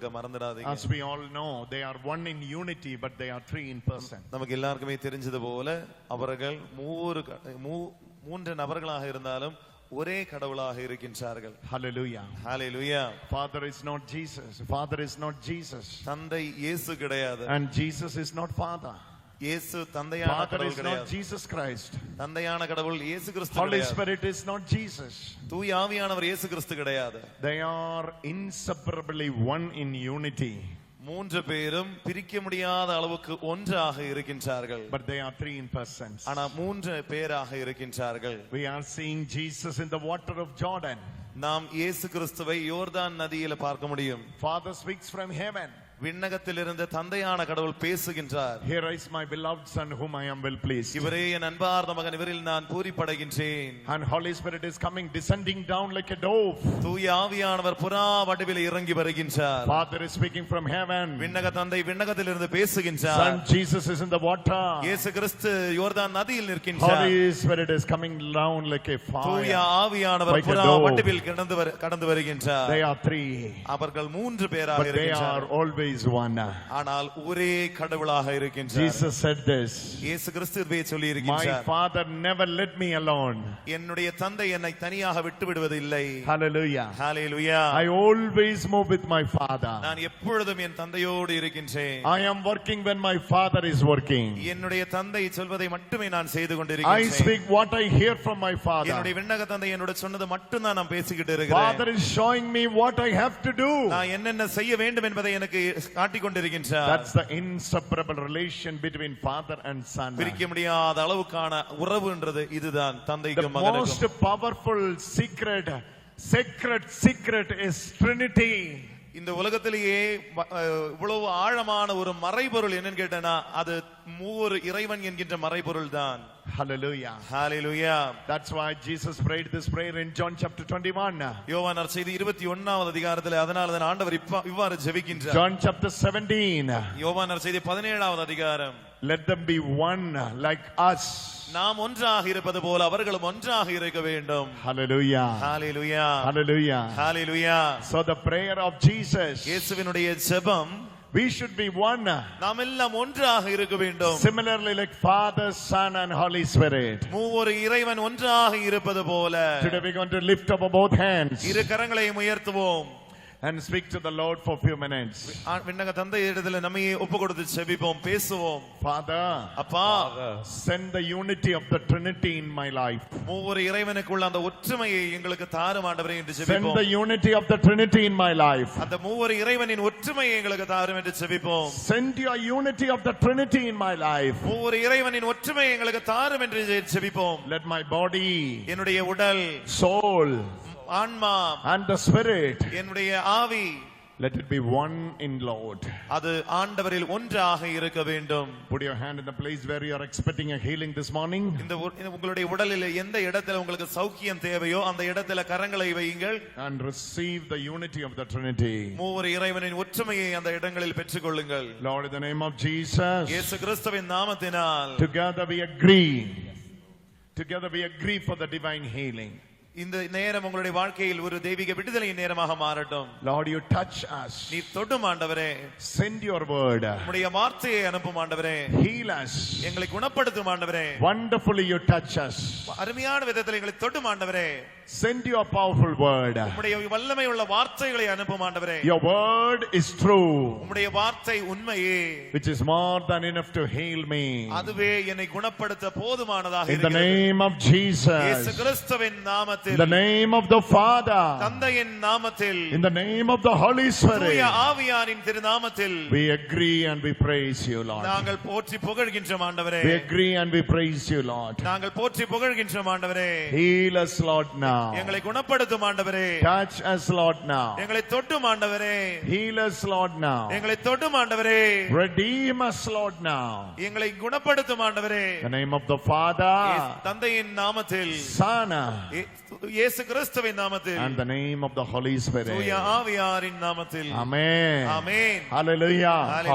மறந்துடாதீங்க As we all know, they are one in unity, but they are three in person. நமக்கு எல்லாருக்குமே தெரிஞ்சது போல அவர்கள் மூவர் க- மூ- மூன்று நபர்களாக இருந்தாலும் ஒரே கடவுளாக இருக்கின்றார்கள் Hallelujah. Hallelujah Father is not Jesus. Father is not Jesus. தந்தை இயேசு கிடையாது And Jesus is not Father. இயேசு தந்தையான கடவுள் கிடையாது Jesus Christ. தந்தையான கடவுள் இயேசு கிறிஸ்து கிடையாது Spirit is not Jesus. தூய் ஆவியானவர் இயேசு கிறிஸ்து கிடையாது They are inseparably one in unity, மூன்று பேரும் பிரிக்க முடியாத அளவுக்கு ஒன்றாக இருக்கின்றார்கள் but they are three in persons. ஆனா மூன்று பேராக இருக்கின்றார்கள் We are seeing Jesus in the water of Jordan. நாம் இயேசு கிறிஸ்துவை யோர்தான் நதியில பார்க்க முடியும் Father speaks from heaven. விண்ணகத்திலிருந்து தந்தையான கடவுள் பேசுகின்றார் Here is my beloved Son whom I am well pleased. இவரே என் அன்பார்ந்த மகன் இவரில் நான் பூரிப்படைகின்றேன் And Holy Spirit is coming, descending down like a dove. தூய ஆவியானவர் புறா வடிவில் இறங்கி வருகின்றார் Father is speaking from heaven. விண்ணக தந்தை விண்ணகத்திலிருந்து பேசுகின்றார் Son Jesus is in the water. இயேசு கிறிஸ்து யோர்தான் நதியில் நிற்கின்றார் Holy Spirit is coming down like a தூய fire. ஆவியானவர் Like a புறா. வடிவில் கடந்து கடந்து வருகின்றார் They are three, அவர்கள் மூன்று பேராக but they are இருக்கின்றார் always one. ஆனால் ஒரே கடவுளாக இருக்கின்றார் Jesus said this. இயேசு கிறிஸ்து இதை சொல்லி My இருக்கின்றார் Father never let me alone. என்னுடைய தந்தை என்னை தனியாக விட்டு விடுவது இல்லை Hallelujah. Hallelujah I always move with my Father. நான் எப்பொழுதும் என் தந்தையோடு இருக்கின்றேன் I am working when my Father is working. என்னுடைய தந்தை சொல்வதை மட்டுமே நான் செய்து I கொண்டிருக்கிறேன் speak what I hear from my Father. என்னுடைய விண்ணக தந்தை என்னோட சொன்னது மட்டும் தான் நான் பேசிக்கிட்டு இருக்கிறேன் Father is showing me what I have to do. நான் என்னென்ன செய்ய வேண்டும் என்பதை எனக்கு காட்டிக் கொண்டிருக்கின்றார் That's the inseparable relation between father and son. பிரிக்க முடியாத அளவுக்கான உறவுன்றது இதுதான் The தந்தைக்கும் most மகனுக்கும் powerful secret, sacred secret is Trinity. இந்த உலகத்திலேயே இவ்வளவு ஆழமான ஒரு மறைபொருள் என்னன்னு கேட்டேன்னா அது மூவர் இறைவன் என்கின்ற மறைபொருள் தான் Hallelujah. Hallelujah That's why Jesus prayed this prayer in John chapter 21. யோவான் செய்தி இருபத்தி ஒன்னாவது அதிகாரத்தில் அதனால தான் ஆண்டவர் இப்ப- இவ்வாறு ஜெபிக்கின்றார் John chapter 17. யோவான் செய்தி பதினேழாவது அதிகாரம் Let them be one like us. நாம் ஒன்றாக இருப்பது போல அவர்களும் ஒன்றாக இருக்க வேண்டும் Hallelujah. Hallelujah Hallelujah. Hallelujah So the prayer of Jesus, இயேசுவினுடைய ஜெபம் we should be one. நாம் எல்லாம் ஒன்றாக இருக்க வேண்டும் Similarly like Father, Son and Holy Spirit. மூவொரு இறைவன் ஒன்றாக இருப்பது போல Today we're going to lift up both hands இரு கரங்களையும் உயர்த்துவோம் and speak to the Lord for a few minutes. விண்ணக தந்தை இடத்துல நம்மையே ஒப்பு கொடுத்து செபிப்போம் பேசுவோம் Father, அப்பா send the unity of the Trinity in my life. மூவொரு இறைவனுக்குள்ள அந்த ஒற்றுமையை எங்களுக்கு தாரும் ஆண்டவரே என்று Send செபிப்போம் the unity of the Trinity in my life. அந்த மூவொரு இறைவனின் ஒற்றுமையை எங்களுக்கு தாரும் என்று செபிப்போம் Send your unity of the Trinity in my life. மூவொரு இறைவனின் ஒற்றுமையை எங்களுக்கு தாரும் என்று செபிப்போம் Let my body, என்னுடைய உடல் soul, ஆன்மா and the spirit, என்னுடைய ஆவி let it be one in Lord. அது ஆண்டவரில் ஒன்றாக இருக்க வேண்டும் Put your hand in the place where you are expecting a healing this morning. இந்த உ- இந்த உங்களுடைய உடலில் எந்த இடத்துல உங்களுக்கு சௌக்கியம் தேவையோ அந்த இடத்துல கரங்களை வையுங்கள் and receive the unity of the Trinity. மூவர் இறைவனின் ஒற்றுமையை அந்த இடங்களில் பெற்றுக்கொள்ளுங்கள் Lord, in the name of Jesus, இயேசு கிறிஸ்துவின் நாமத்தினால் together we agree. Together we agree for the divine healing. இந்த நேரம் உங்களுடைய வாழ்க்கையில் ஒரு தெய்வீக விடுதலையின் நேரமாக மாறட்டும் Lord, you touch us. நீ தொடும் ஆண்டவரே Send your word. உம்முடைய வார்த்தையை அனுப்பும் ஆண்டவரே Heal us. எங்களை குணப்படுத்தும் ஆண்டவரே Wonderfully you touch us. அருமையான விதத்தில் எங்களை தொடும் ஆண்டவரே Send your powerful word. உம்முடைய வல்லமை உள்ள வார்த்தைகளை அனுப்பும் ஆண்டவரே Your word is true, உம்முடைய வார்த்தை உண்மையே which is more than enough to heal me. அதுவே என்னை குணப்படுத்த போதுமானதாக In the இருக்கிறது name of இயேசு Jesus, கிறிஸ்துவின் in நாமத்தில் the name of the Father, தந்தையின் நாமத்தில் in the name of the Holy தூய Spirit, ஆவியாரின் திருநாமத்தில் we agree and we praise you, Lord. நாங்கள் போற்றி புகழ்கின்றோம் ஆண்டவரே We agree and we praise you, Lord. நாங்கள் போற்றி புகழ்கின்றோம் ஆண்டவரே Heal us, Lord, now. எங்களை குணப்படுத்தும் ஆண்டவரே Touch us, Lord, now. எங்களை தொட்டும் ஆண்டவரே Heal us, Lord, now. எங்களை தொட்டும் ஆண்டவரே Redeem us, Lord, now. எங்களை குணப்படுத்தும் ஆண்டவரே the name of the Father, தந்தையின் நாமத்தில் Son, இயே- இயேசு கிறிஸ்துவின் நாமத்தில் and the name of the Holy தூய Spirit. ஆவியாரின் நாமத்தில் Amen. ஆமென் Hallelujah. Hallelujah.